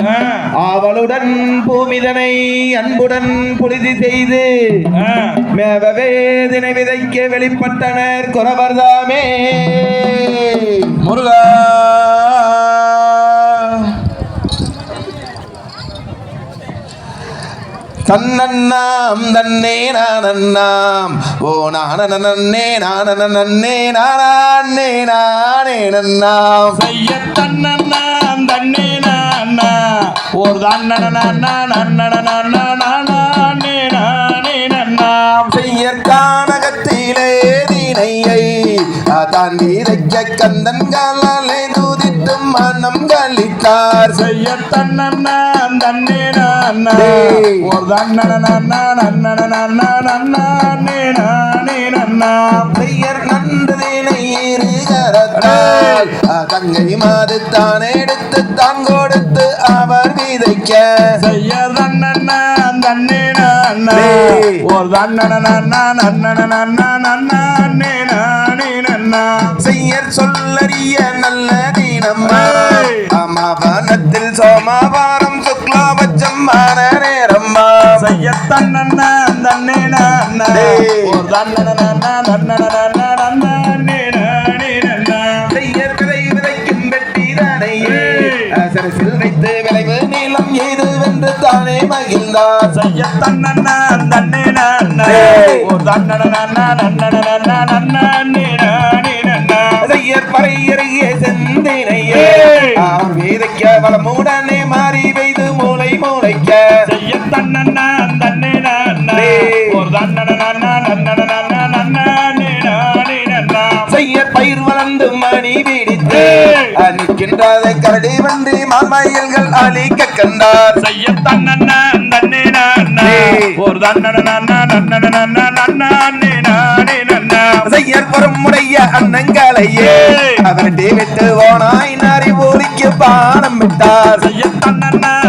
ஆ, அவளுடன் பூமிதனை அன்புடன் புழுதி செய்து ஆ. மேவ வேதனை விதைக்க வெளிப்பட்டனர் குறவர்தாமே. முருகா. தன்னண்ணாம் தன்னே நானண்ணாம் ஓ நானே நானே நானே நானே நன்னாம். செய்ய தன்னண்ணா கானகத்திலே தீனையை தான் வீரைக்க கந்தன் காலாலே தூதிட்டும் மனம் கழித்தார் செய்ய தன்னண்ணா ஒரு தன்னன செய்யர் நன்றதினை இருகரத்தால் தங்கை மாது தான் எடுத்து தான் கொடுத்து அவர் விதைக்க செய்ய தன்னண்ணா தண்ணே நானா டேய். ஒரு நன்னாம் செய்யர் சொல்லறிய நல்ல தீனம்மா ஏய். அமாவானத்தில் சோமாவாரம் சுக்லாபட்சம் மான நேரம்மா செய்ய. ஒரு நன்னா வைத்து விளைவு நீளம் எய்து வென்று தானே மகிழ்ந்தார் செய்ய தன்னண்ணா தண்ணே நானா டேய். ஒரு தன்னன நன்னா நானே செந்தினையே. அவர் வேதைக்க வளமுடனே மாறி பெய்து மூளை மூளைக்க செய்ய தன்னண்ணா தண்ணே நானா. ஒரு நன்னா பயிர் வளர்ந்து மணி பிடித்து ஏய். நிற்கின்றதை கரடி வண்டி மான்மயில்கள் அழிக்க கண்டார் செய்ய டேய். ஒரு செய்யர் பொறுமுடைய அன்னங்களையே ஏய். அவர் விட்டு ஓனாய் நாரி ஊரிக்கு பானம் விட்டார் செய்ய